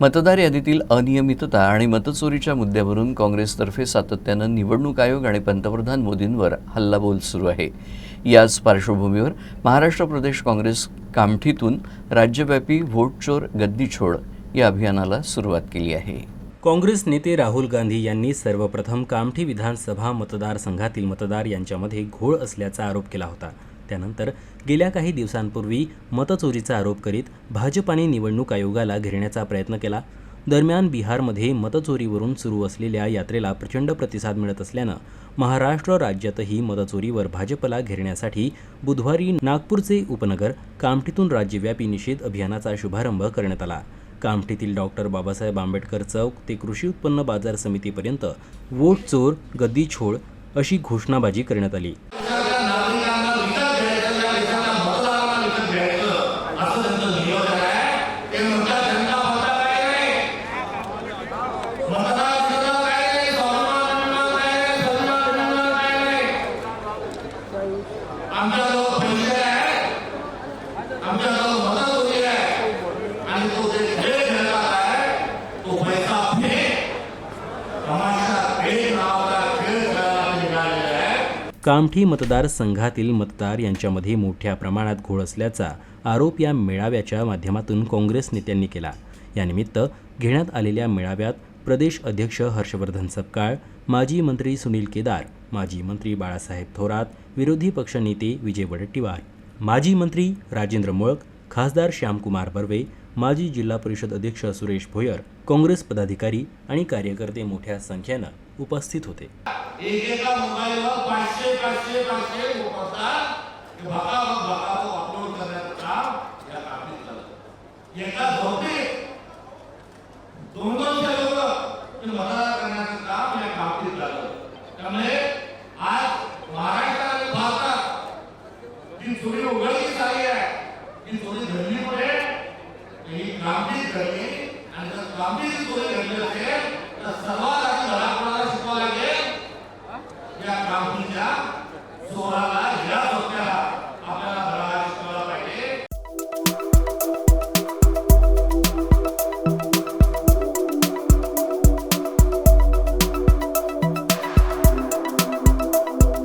मतदार यादीतील अनियमितता आणि मतचोरीच्या मुद्द्यावरून काँग्रेसतर्फे सातत्यानं निवडणूक आयोग आणि पंतप्रधान मोदींवर हल्लाबोल सुरू आहे. याच पार्श्वभूमीवर महाराष्ट्र प्रदेश काँग्रेस कामठीतून राज्यव्यापी व्होट चोर गद्दी छोड या अभियानाला सुरुवात केली आहे. काँग्रेस नेते राहुल गांधी यांनी सर्वप्रथम कामठी विधानसभा मतदारसंघातील मतदार यांच्यामध्ये घोळ असल्याचा आरोप केला होता. त्यानंतर गेल्या काही दिवसांपूर्वी मतचोरीचा आरोप करीत भाजपाने निवडणूक आयोगाला घेरण्याचा प्रयत्न केला. दरम्यान बिहारमध्ये मतचोरीवरून सुरू असलेल्या यात्रेला प्रचंड प्रतिसाद मिळत असल्यानं महाराष्ट्र राज्यातही मतचोरीवर भाजपला घेरण्यासाठी बुधवारी नागपूरचे उपनगर कामठीतून राज्यव्यापी निषेध अभियानाचा शुभारंभ करण्यात आला. कामठीतील डॉक्टर बाबासाहेब आंबेडकर चौक ते कृषी उत्पन्न बाजार समितीपर्यंत वोट चोर गद्दी छोड अशी घोषणाबाजी करण्यात आली. आमच्याजवळ पैसे आहे आमच्याजवळ मदत होती आहे आणि तो जे खेळ खेळला आहे तो पैसा फेक तमाशा फेक नावाचा खेळ खेळायला निघालेला आहे. कामठी मतदारसंघातील मतदार यांच्यामध्ये मोठ्या प्रमाणात घोळ असल्याचा आरोप या मेळाव्याच्या माध्यमातून काँग्रेस नेत्यांनी केला. यानिमित्त घेण्यात आलेल्या मेळाव्यात प्रदेश अध्यक्ष हर्षवर्धन सपकाळ माजी मंत्री सुनील केदार माजी मंत्री बाळासाहेब थोरात विरोधी पक्षनेते विजय वडेट्टीवार माजी मंत्री राजेंद्र मोळक खासदार श्यामकुमार बर्वे माजी जिल्हा परिषद अध्यक्ष सुरेश भोयर काँग्रेस पदाधिकारी आणि कार्यकर्ते मोठ्या संख्येनं उपस्थित होते. एका लोक मतदार करण्याचं काम या बाबतीत झालं त्यामुळे आज महाराष्ट्र आणि भारतात जी चोरी उघडली झाली आहे ती चोरी घडली पुढे ही कामगीर घडली आणि जर कामगीर चोरी घडली असेल